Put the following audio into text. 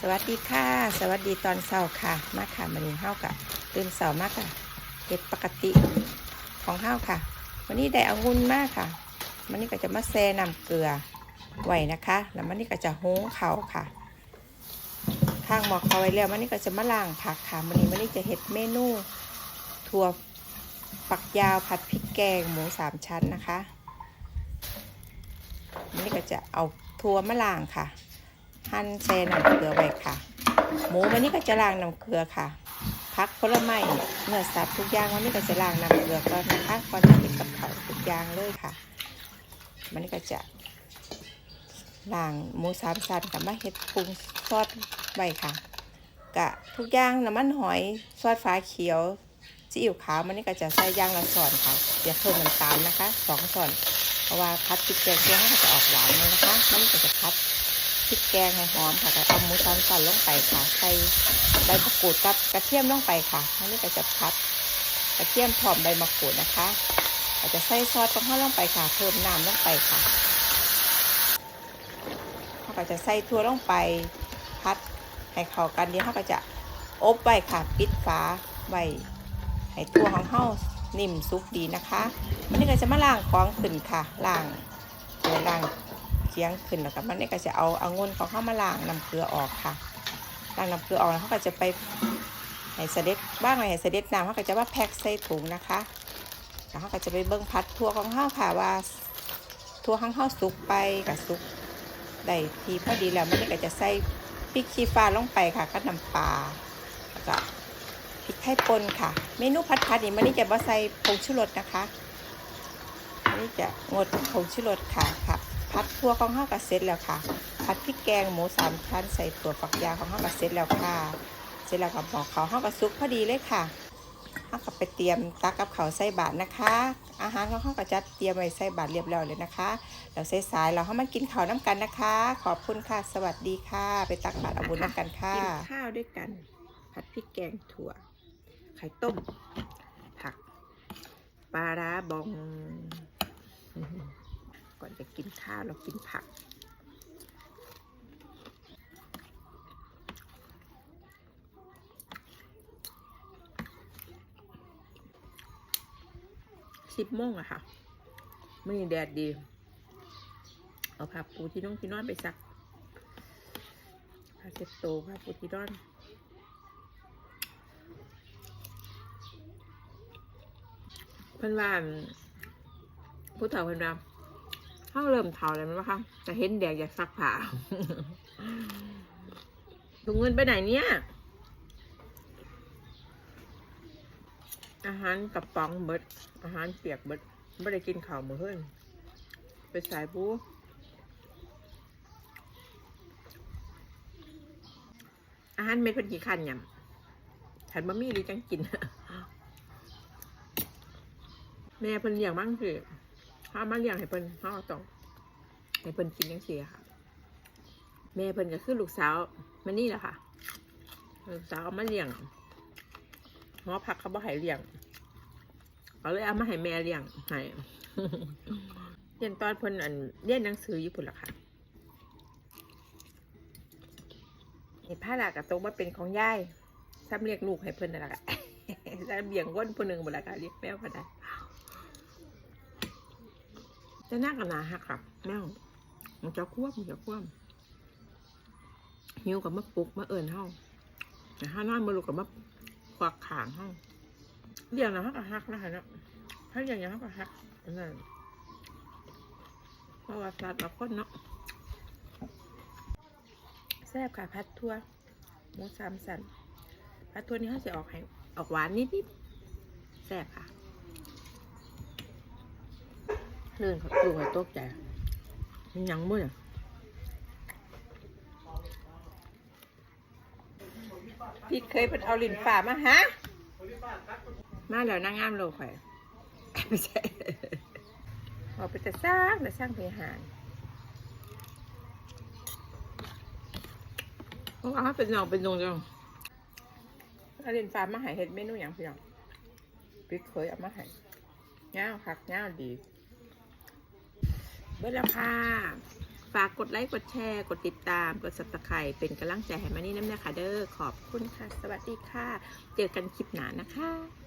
สวัสดีค่ะ สวัสดีตอนเช้าค่ะ มาค่ะมันนี้เฮากับตื่นเช้ามากค่ะเฮ็ดปกติของเฮาค่ะ วันนี้ได้อางุ่นมากค่ะมันนี้ก็จะมาแซ่น้ำเกลือไว้นะคะ แล้วมันนี้ก็จะหุงเขาค่ะ ข้างหมอกเขาไว้แล้วมันนี้ก็จะมาล้างผักค่ะมันนี้มันนี้จะเฮ็ดเมนูถั่วฝักยาวผัดพริกแกงหมูสามชั้นนะคะมันนี้ก็จะเอาถั่วมาล้างค่ะ หั่นแซ่น้ำเกลือไว้ค่ะ หมูวันนี้ก็จะล้างน้ำเกลือค่ะพักผลไม้เนื้อสัตว์ทุกอย่างวันนี้ก็จะล้างน้ำเกลือก่อนนะคะก่อนจะกินกับเขาวทุกอย่างเลยค่ะมันนี้ก็จะล้างหมูสามสันกับมาเฮ็ดปรุงซอสไว้ค่ะกะทุกอย่างน้ำมันหอยซอสฟ้าเขียวซีอิ๊วขาวมันนี่ก็จะใส่ย่างละส่อนค่ะอย่าเพิ่มน้ำตาลนะคะสองส่อนเพราะว่าพัดพริกแกงเคี่ยวให้มันจะออกหวานเลยนะคะมัน พริกแกงให้หอมค่ะก็เอาหมูสามสันลงไปค่ะ ใส่ใบมะกรูดกับกระเทียมลงไปค่ะอันนี้ก็จะพัดกระเทียมพร้อมใบมะกรูดนะคะอาจจะใส่ซอสของเขาลงไปค่ะ เพิ่มน้ำลงไปค่ะเขาก็จะใส่ทั่วลงไปพัดให้เข้ากันเดี๋ยวเขาก็จะอบไว้ค่ะ ปิดฝาไว้ให้ตัวของเขานิ่มซุกดีนะคะมันนี้ก็จะมาล้างของขึ้นค่ะล้างเดี๋ยวล้าง คียงขึ้นแล้วก็มันนี่ก็จะเอาเอางุ่นของเข้ามาล้างน้ำเกลือออกค่ะล้างน้ำเกลือออกแล้วเขาก็จะไปให้เสด็จบ้างไงให้เสด็จน้ำเขาก็จะว่าแพ็คใส่ถุงนะคะแล้วเขาก็จะไปเบิ้งพัดทั่วของข้าวค่ะว่าทั่วข้างข้าวสุกไปกับสุกได้ทีพอดีแล้วมันนี่ก็จะใส่พริกขี้ฟ้าลงไปค่ะกับน้ำปลาแล้วก็พริกไทยป่นค่ะ เมนูพัดพัดนี่มันนี่จะบ่ใส่ผงชูรสนะคะนนี้จะงดผงชูรสค่ะค่ะ พัดทั่วของข้าวกับเสร็จแล้วค่ะพัดพริกแกงหมูสามชั้นใส่ถั่วฝักยาวของข้าวกับเสร็จแล้วค่ะ เสร็จแล้วกับบอกเขาข้าวกับซุปพอดีเลยค่ะข้าวกับไปเตรียมตักกับเขาวใส่บาตรนะคะ อาหารของข้าวกับจัดเตรียมไว้ใส่บาตรเรียบร้อยเลยนะคะเราใส่สายเราเข้ามากินข้าวน้ำกันนะคะ ขอบคุณค่ะ สวัสดีค่ะ ไปตักบาตรอาบุญน้ำกันค่ะ กินข้าวด้วยกัน ผัดพริกแกงถั่ว ไข่ต้ม ผักปลาร้าบอง จะกินข้าวเรากินผัก สิบโมงอะค่ะไม่แดดดี เอาผ้าปูที่น้องที่นอนไปซักผ้าเช็ดโตผ้าปูที่นอนเพื่อนว่านผู้เฒ่าเพื่อนว่าน เขาเริ่มเฒ่าแล้วมั้งคะแต่เห็นแดกอยากซักผ้าถุงเงินไปไหนเนี่ย อาหารกระป๋องเบิด อาหารเปียกเบิดไม่ได้กินข้าวมื้อเฮ้ยไปสายบูอาหารเม็ดเพิ่นกี่คันยำฉันบะมี่หรือจังกิน แม่เพิ่นเลี้ยงมั่งสิ ถ้ามาเลี้ยงให้เพิ่นเขาต้องให้เพิ่นกินจังซี่ค่ะ แม่เพิ่นก็คือลูกสาวมันนี่แหละค่ะ ลูกสาวเอามาเลี้ยงหอพักเขาบ่ให้เลี้ยงเขาเลยเอามาให้แม่เลี้ยงให้เรียนตอนเพิ่นอันเรียนหนังสืออยู่พุ่นละค่ะนี่ผ้าหลากกับตรงมาเป็นของยายซ้ำเรียกลูกให้เพิ่นนั่นแหละค่ะซ้ำเบี่ยงก้นผู้หนึ่งบุนละค่ะเรียกแมวก็ได้ จะนั่งกันนาฮักค่ะแมวมันจะควบมันจะควบหิวกับมะปุกมะเอิญเฮาแต่ถ้านอนมาลุกกับมะควักขางเฮาเลี้ยงนะฮักกับฮักนะคะเนาะถ้าเลี้ยงอย่างฮักกับฮักนนั่นเพราะว่าสัตว์เราคนเนาะแซ่บค่ะพัดทั่วหมูสามสันพัดทั่วนี้เขาจะออกให้ออกหวานนิดๆแซ่บค่ะ เลื่อนเขาดูให้ตกใจมันยังมืดพี่เคยเป็นเอาลินฝ่ามาฮะ มาแล้วนางงามโลกข่ไม่ใช่เอาไปแต่สร้างแต่สร้างเพหานเพราะเขาเป็นหนองเป็นนงจังเอาลินฝ่ามาหายเห็ดเมนูอย่างพี่น้องพี่เคยเอามาหายเงาคักเงาดี เบิดแล้วค่ะ ฝากกดไลค์ กดแชร์ กดติดตาม กดสับตะไคร่เป็นกำลังใจให้มานี่น้ำเนี่ยค่ะเด้อ ขอบคุณค่ะ สวัสดีค่ะ เจอกันคลิปหน้านะคะ